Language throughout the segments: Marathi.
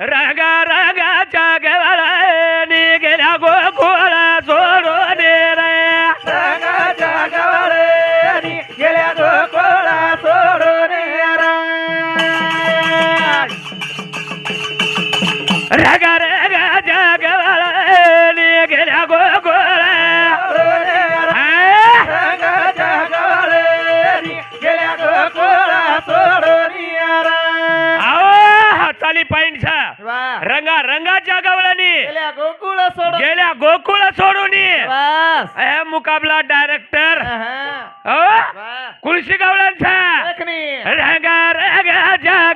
रगा रगाच्या गवळणी सोडून बस. हे मुकाबला डायरेक्टर. हो. कुळशी गवळांचा देखणी. रगा रगाच्या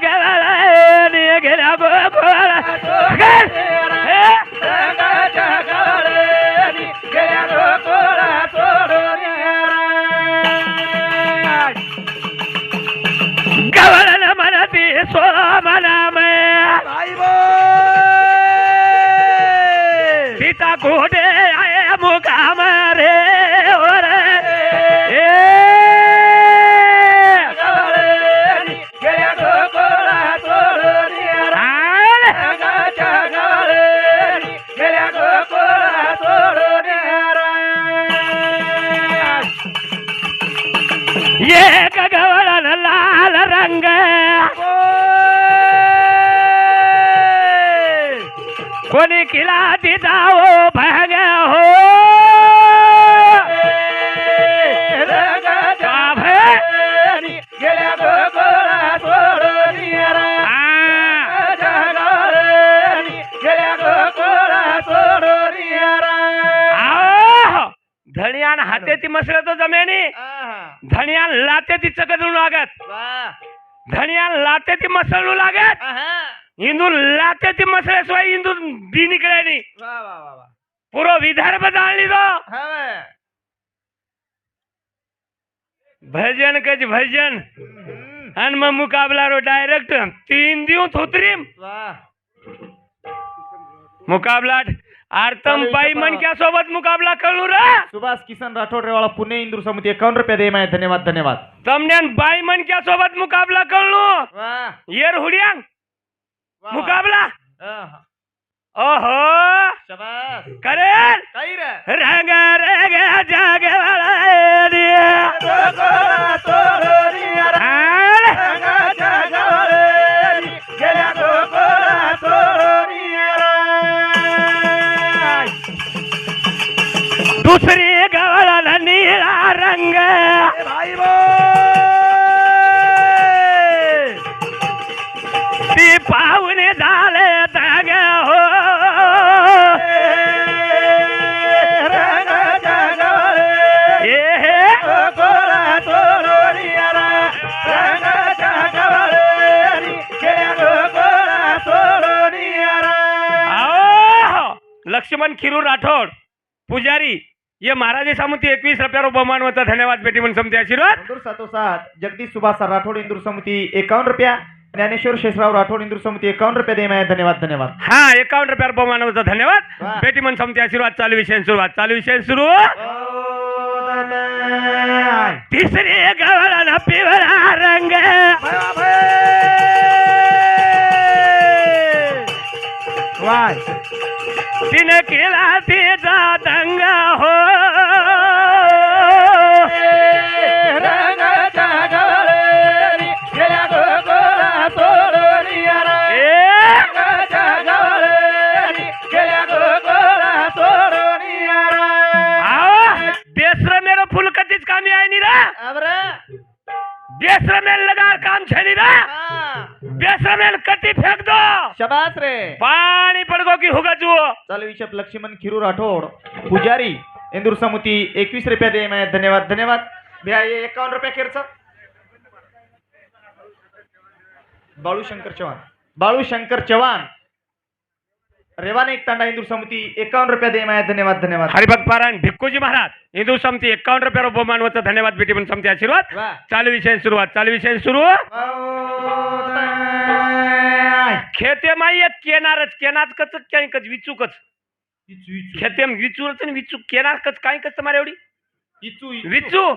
गवळण लाल रंग कोणी किला तिचा हो भग हो धणी आणि रा. हाते ती मसळ तो जमेनी आहा. धनियान लाते ती चकदू लागत वा. धनियान लाते ती मसळू लागत आहा. इंदू लाते ती मसळ्याशिवाय इंदू बी निकळे नी वा, वा, वा, वा. पुरो विदर्भ जाणली तो. भजन कच भजन. आणि मग मुकाबला रो डायरेक्ट तीन दिवस होतरी वा. मुकाबला आरतम बाई मनक्या सोबत मुकाबला करू रा. सुभाष किसन राठोड रेवाळा पुणे इंदूर समिती एकावन्न रुपये दे माय. धन्यवाद धन्यवाद. तमन्यान बाई मनक्या सोबत मुकाबला करू येर हुड्यांग. मुकाबला. ओहो. शाबास. करेल काही रंग रंग जाग गोकुळा दुसरी गवळा निळा रंग। भाई ती पाहुणे झाले जाग हो रंगाच्या गवळणी ए हे ये महाराजे सामुती एकवीस रुपया बहुमान होता. धन्यवाद बेटी म्हणून समते आशीर्वाद. इंदूर सातोसात जगदीश सुभाष राठोड इंदूर समिती एकावन्न रुपया. ज्ञानेश्वर शेषराव राठोड इंदूर समिती एकावन्न रुपये दे माय धन्यवाद धन्यवाद. हा एकावन्न रुपया बहुमान होता. धन्यवाद. वा. बेटी म्हणून समते आशीर्वाद. चालू विषय सुरुवात. चालू विषय सुरू तिसरी पिवळा रंग. वाय. तिने केला तिचा दंग हो. बेसर मेरो फुल कतीच कामी आहे नी रा. अबरा. बेसर मेल लगार काम छे नी रा. हा. बेसर मेल कती फेक दो शबास रे पाणी पडगो की हुगा विषय लक्ष्मण खिरू राठोड पुजारी इंदूर समिती एकवीस रुपया दे माय. धन्यवाद धन्यवाद. भैया ये एकावन्न रुपया खर्च. बाळू शंकर चव्हाण. बाळू शंकर चव्हाण. रेवाने एक तांडा इंदूर समिती एकावन्न रुपया दे माय. धन्यवाद धन्यवाद. हरिभक्त पारायण भिक्कूजी महाराज. हिंदू समती एकावन्न रुपया बहुमान होता धन्यवाद बेटी म्हणून समते आशीर्वाद. चालू विषय सुरुवात चालू विषय सुरू. खेते माई केनारच केनाच कच काही कच विचूकच. खेते विचूरच विचू केनार कच काही कच तुम्हाला एवढी. विचू.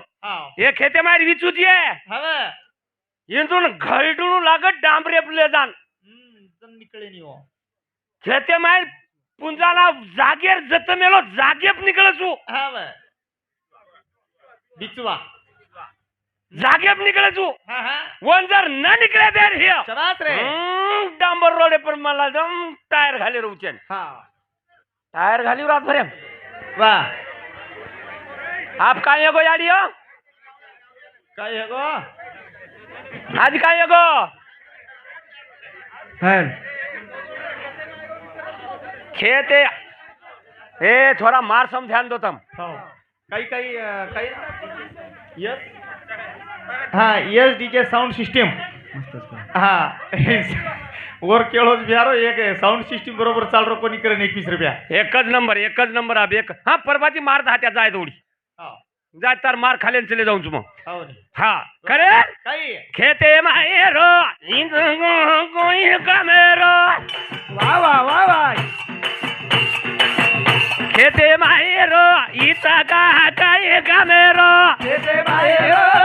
हे खेते मारी विचूची आहे. इथून घरडून लागत डांबरे आपले जाण. निकळे नी हो. खेते माय पुंजाला जागेर जत मेलो जागेप हा बर बिचवा. जागेप निकळसू हा हा. वन जर न निकळे देर हिय शबास रे. हम्म, डांबर रोडे पर मला जम टायर घाली उचेन हा टायर घाली रात भरे वा। आप काय गो याडी हो? काय हे गो? आज काय गो? खेत है ए थोड़ा मार सम ध्यान दो तुम। हो। काही काही काही? यस हा यस डीजे साऊंड सिस्टीम हा वर केळोच बिहारो एक साऊंड सिस्टीम बरोबर चाल रो कोणी करेन एकवीस रुपया. एकच नंबर एकच नंबर अब एक. हा परवाची मार दहा जाय थोडी हो. जाय तर मार खाली चले जाऊन मग हो नी. हा. करे? काही खेते मायरो कोई कमेरो वा वा वा वा. खेते मायरो इता का काय कमेरो येते बाहेर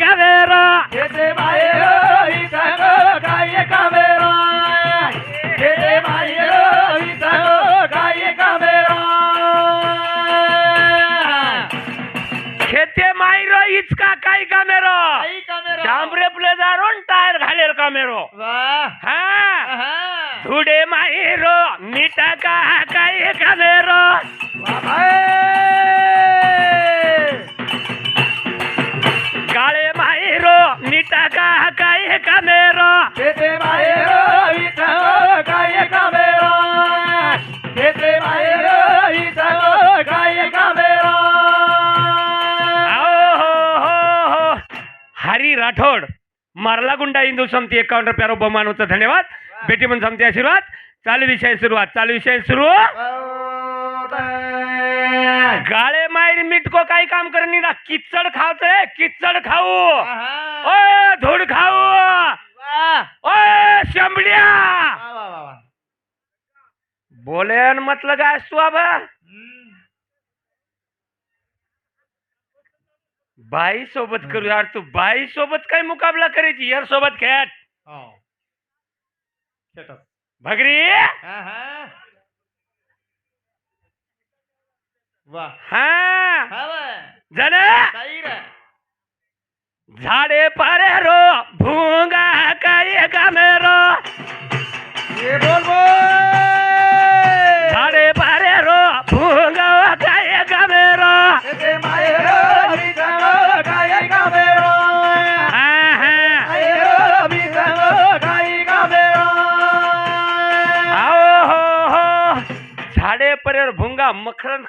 कामेर जेजे माये हिसँग गाए कामेर जेजे माये हिसँग गाए कामेर खेते माइर हिचका काय कामेर डाम्रे ब्लेजारून टायर घालेल कामेरो धुडे माहिरो मिटाका काय बाबा मायरो मिठा का काय कमेरो येते बाहेर इथं काय कामेरा येते बाहेर इथं काय कामेरा आओ हो हो हो हरी राठोड मारला गुंडा हिंदू समती एकावन्न रुपया बहुमानोचा धन्यवाद बेटी म्हणून समती आशीर्वाद. चालू विषय सुरुवात चालू विषय सुरू. गाळे मायर मिटको काही काम करणी ना किचड खावच रे किचड खाऊ. ओ धूड खाऊ. ओ शंभड्या बोलेन म्हटलं काय तू आबा बाई सोबत करू. यार तू बाई सोबत काय मुकाबला करायची? यार सोबत खेळ. भगरी? वा हा जन काही रे झाडे पारे रो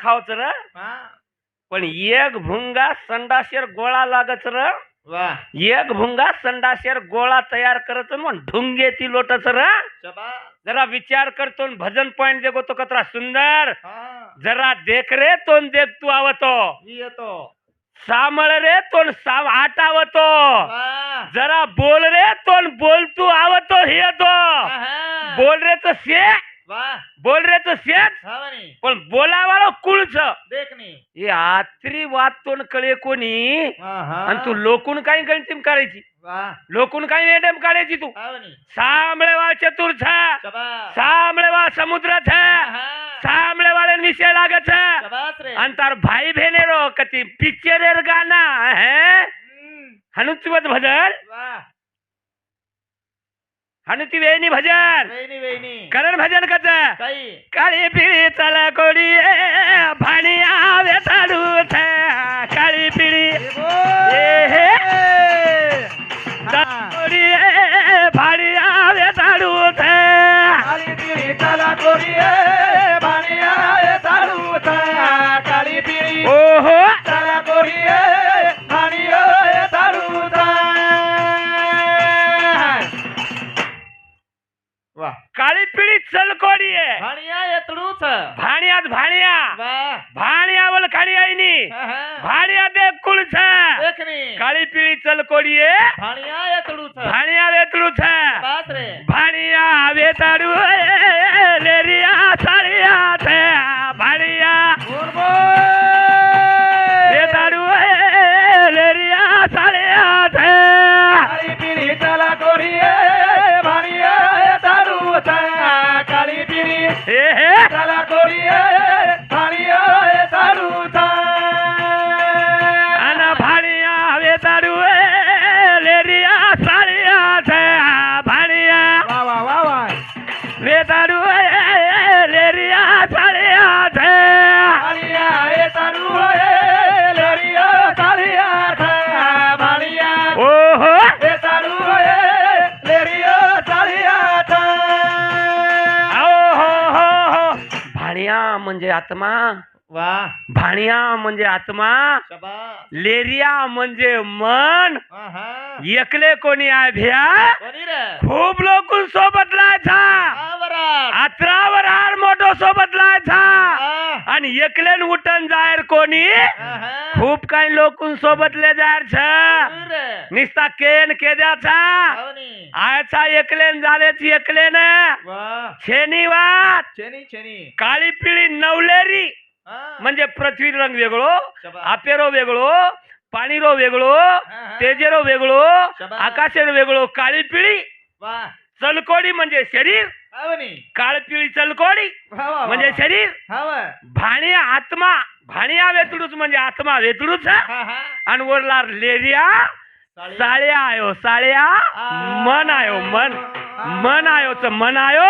खावच र? पण एक भुंगा संडाशेर गोळा लागच र? वा. एक भुंगा संडाशेर गोळा तयार करत मग ढुंगे ती लोटच र? जरा विचार करतो न भजन पॉइंट देखो तो कतरा सुंदर. हा. जरा देख रे तोन देख तू आवतो. येतो. सामळ रे तोन साम आटावतो जरा बोल रे तोन बोल तू आवतो हे तो. बोल रे तो शे. वा. बोल रे तो शेच पण बोलावाला कुळच. देखनी हे आत्री वाद तोन कळे कोणी. आणि तू लोकून काही गणतीम करायची वा. लोकून काही मॅडम काढायची तू? भावानी सामळेवा चतुर्थ. शबा सामळेवा समुद्रथ आहा. सामळेवाले विषय लागत शबास रे. आणि तार भाई भेने रो कती पिक्चर गाना है? हम्म. हनुतिवत वा हनुती वेणी भजन. वहिनी वहिनी करण भजन कच काही? काळी पिळी चला कोडी देखनी काळी पिळी चलकोडी भाणिया येतडूच भाण्या वेतळूछ भाणिया म्हणजे आत्मा वा. भाणिया म्हणजे आत्मा लेरिया म्हणजे मन. एकले कोणी आहे भ्या? खूप लोक सोबत लायचा. अत्रावर मोठो सोबत लायचा. आणि एकलेन उठन जायर कोणी? खूप काही लोक सोबत ले जायर छ निस्ता केन केद्याचा. आयचा एकलेन झालेच एकलेन. छेनी वात काळी पिळी नवलेरी. म्हणजे पृथ्वी रंग वेगळो. आपेरो वेगळो पाणीरो वेगळो. तेजेरो वेगळो. आकाशेरो वेगळो काळी पिळी चलकोडी म्हणजे शरीर काळ पिळी चलकोडी म्हणजे शरीर भाणिया आत्मा भाणिया वेतडूच म्हणजे आत्मा वेतडूच आणि वरला लेरिया साळी. साळ्या आयो साळ्या. मन आयो मन मन आयोच मन आयो.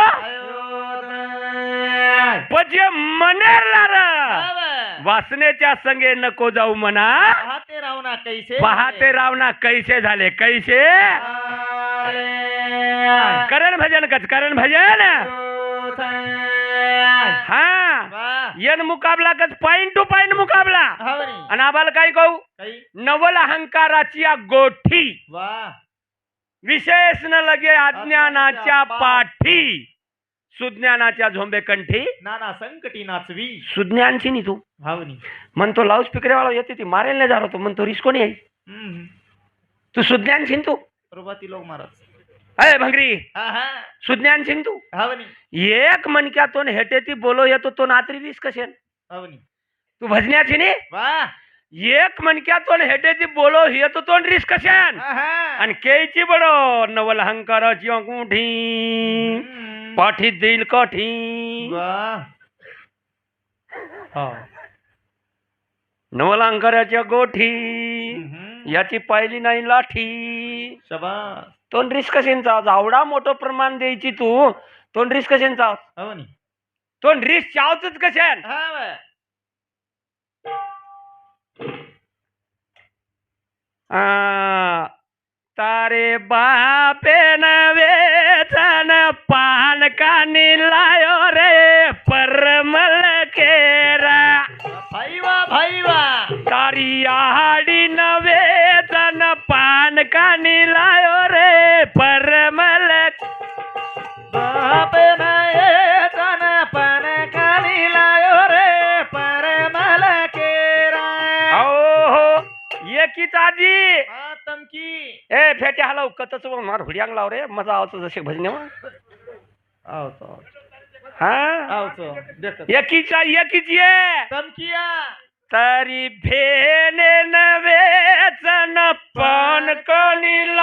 पजे मनेरला र वा. वासनेच्या संगे नको जाऊ म्हणा पाहते राहू ना कैसे पहाते रावना कैसे झाले? कैसे. करण भजन कच करण भजन. हा. यन मुकाबला कच पॉइंट टू पॉइंट मुकाबला. आणि आम्हाला काय कहू? नवल अहंकाराची या गोठी. विशेष न लगे अज्ञानाच्या पाठी. सुज्ञानाच्या झोंबे कंठी. नाना संकटी नाचवी सुज्ञानची नी तू भावनी. म्हणतो लाऊड स्पीकरवाला येते ती मारेल नाही जातो म्हणतो रिस्क कोणी आहे. तू सुज्ञान छिन तू प्रभाती लोक महाराज. अय भंगरी. हा हा. सुज्ञान छिन तू भावनी. एक मनक्यातून हेटे ती बोलो येतो तो नात्री वीस कशेन भावनी. तू भजण्याची नी? वा. एक मनक्यातून हेटे ती बोलो येतो तो रिस्क कशेन हा हा. आणि केची बडो नवल हम्म. पाठी देईल काठी. वा. नवल अहंकाराच्या गोठी. याची पाहिली नाही लाठी. तोंड रिस्क कशेंचा आवडा मोठं प्रमाण द्यायची तू. तोंड रिस्क कशेंचा भावनी तोंड रिस्क चावतच कशेन? हा आ, तारे बापे न वेचन पान कानी लायो फेटे हलाव कतच मार हुड्यांग लाव रे. मजा आवतो जसे भजने आवतो हा? आवतो एकीचा एकीच ये. तमकिया तरी भेने न वेचन पान कोणी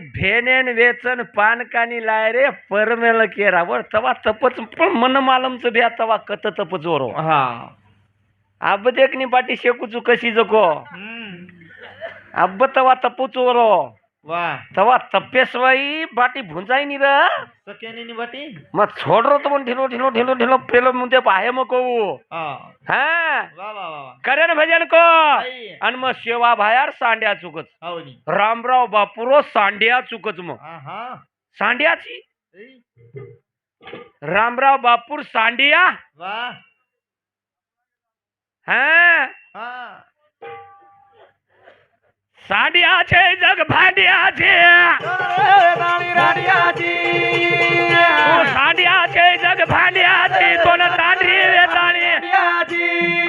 भेनेन वेचन पान कानी लाय रे परमेल केरा. वर तवा तपच पण मन मालमच ब्या तवा कत तप जोरो. हा. अब देखनी पाटी शेकूचू कशी जको. अब तवा तपू चोरो वा. तवा तप्पेसवाई बाटी भुंजाई नि र. हा. हा? करेन भजन को. आणि मग सेवा भायार सांड्या चुकत आवनी रामराव बापुरो सांड्या चुकत मग. हा हा सांड्याची. रामराव बापूर सांडिया? हा? हा. सांडियाचे जग भांडियाचे. सांडियाचे जग भांडियाचे तो न तांडरी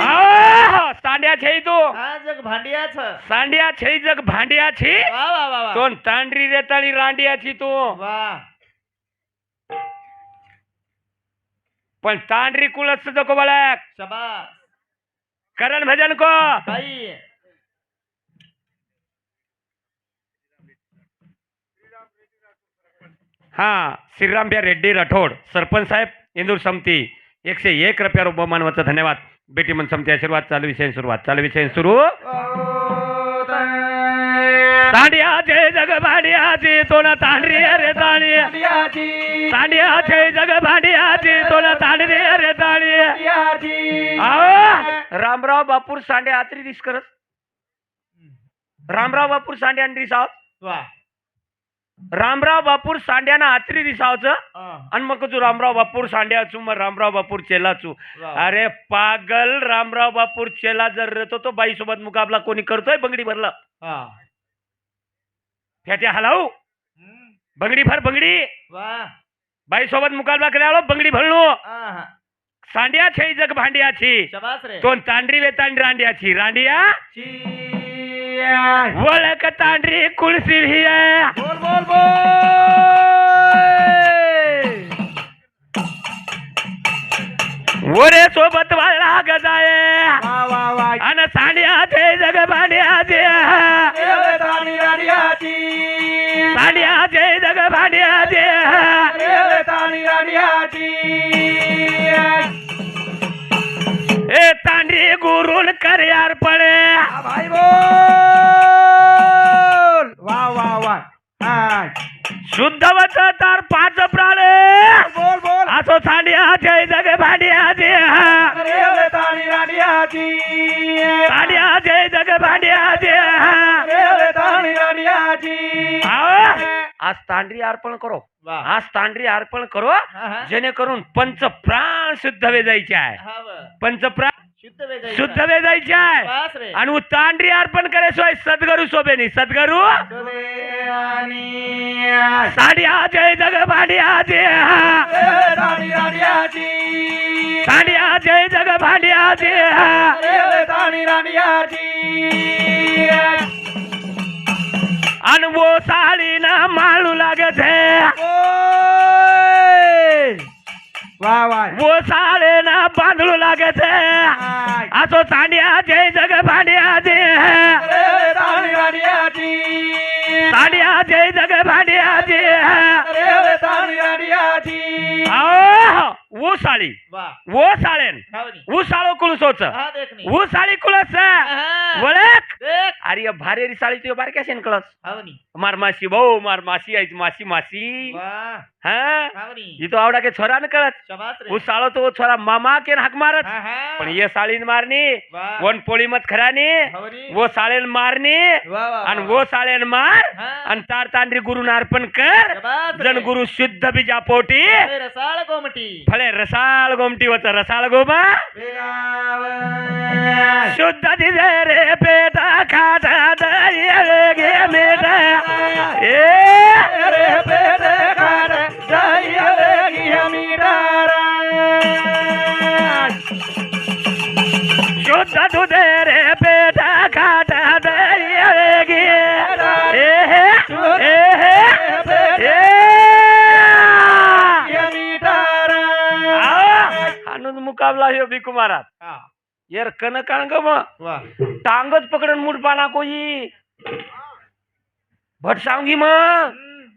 आ, सांड्याचे तू. जग भांडियाच वा सांड्याचे जग भांडियाची तो तांडरी रेताळी रांडियाची तू. पण तांडरी कुळच जको बळक. शबास. करण भजन को. हा श्रीरामप्या रेड्डी राठोड सरपंच साहेब इंदूर समती एकशे एक रुपया रुपये मानवाचा धन्यवाद. बेटी मन समती आशीर्वाद चालू विषय सुरुवात. चालू विषय सुरू. तांडियाचे जग भांडियाची तोला तांडरी ताणी तांडियाचे जग भांडियाची तोला तांडरी रे ताणी रामराव बापूर सांडे आत्री दिस करत रामराव बापूर सांडे आणि दिसाव वा. रामराव बापूर सांड्याना आत्री दिसावचं. आणि मग तू रामराव बापूर सांड्याचू मग रामराव बापूर चेलाचू. अरे पागल रामराव बापूर चेला जर रहतो तो बाई सोबत मुकाबला कोणी करतोय बंगडी भरला? हा. फेट्या हलाऊ बंगडी भर बंगडी. बाई सोबत मुकाबला करायला बंगडी भरलो. सांड्या छे जग भांड्याची. तो तांडरी वे तांडरी रांड्याची. रांडिया? बोल बोल बोल। वरे सोबत वाळला गजाय। अन सांड्याचे जग भांड्याचे देव ताणी राडियाची सांड्याचे जग ताणी राडियाची ए तांडरी गुरुन कर यार पडे हा, भाई बोल वा वा वा हा. तार पाच प्राणे. बोल बोल. असो जग आज तांडरी अर्पण करो. आज तांडरी अर्पण करो. जेणेकरून पंच प्राण शुद्ध वेजायचे आहे. हा, वा. पंच प्राण शुद्ध वेजायचे आहे. आणि तांडरी अर्पण करायचोय सद्गुरु सोबेनी. सद्गुरु? साड्या जय जग भांड्या जे साड्या जय जग भांड्या जे अनुभव साडी ना माळू लागत. वा वा वो साडीनं बांधू लागत. असो साड्या जय जग भांड्या जे जय जग भांड्या जे देव ताणी राडियाची आओ, वो साडी वा। वो साळेन खावनी वो साळो कुळसोच साडी कुळस। आहा. अरे या भारी साडी तुझ्या बारक्या शेण कळस. मार मासी भाऊ मार मासी आईची मासी मासी वा. हा? इथं आवडा के छोरा न कळत शबास रे. तो छोरा मामा के हाक मारत. हा, हा. पण ये साळीन मारणी. वा. वन पोळी मत खरानी. वो साळेन मारणी. वा वा आणि वो. साळेन मार. हा. आणि तार तांडरी गुरु अर्पण कर. रे. जन गुरु शुद्ध बीजा पोटी. अरे रसाळ गोमटी. फळे रसाळ गोमटी वच रसाळ गोमा बेगाव. शुद्ध दिदे रे पेट. हा. यार कन काण ग टांगच पकडून मुडपाना कोई भट सांगी मग हम्म.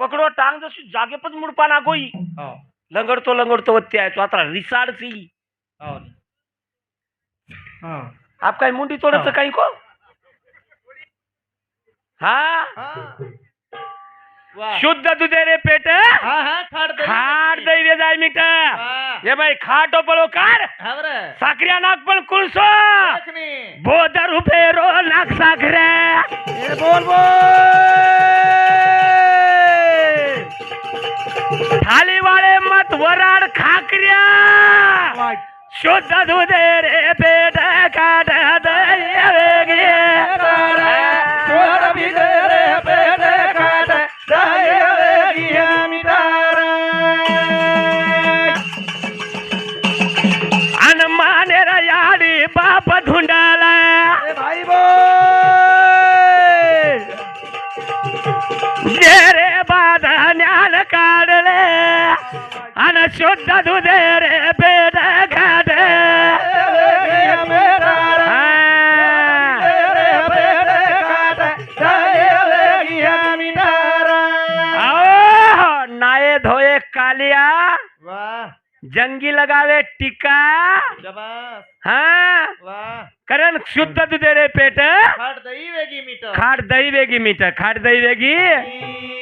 पकडो टांग जशी जागेपच मुडपाना कोई हो. लंगडतो लंगडतो वत्ती आहे तो आता रिसाडची हो. हो. आप काही मुंडी तोडच हा. काही को हा. शुद्ध दुधे रे पेट. खाट दैवे जाय हा. ये बाई खाटो पळो कार. साखऱ्या नाक पण कुळसो. देखनी. बोदर रुपये रो नाक साखऱ्या. बोल बोल. थाली वाळे मत वराड खाकऱ्या. शुद्ध दुधे रे पेट काट दही शुद्ध दूध रे बेड घाट नाये धोये कालिया। वाह। जंगी लगावे टीका। हा। वाह। शुद्ध दूध रे पेट खाट दही वेगी मीटर खाट दही वेगी मीटर खाट दही वेगी।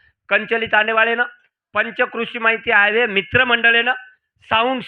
कंचली तांडेवाळेनं पंचकृषी माहिती आहे मित्रमंडळेनं साऊंड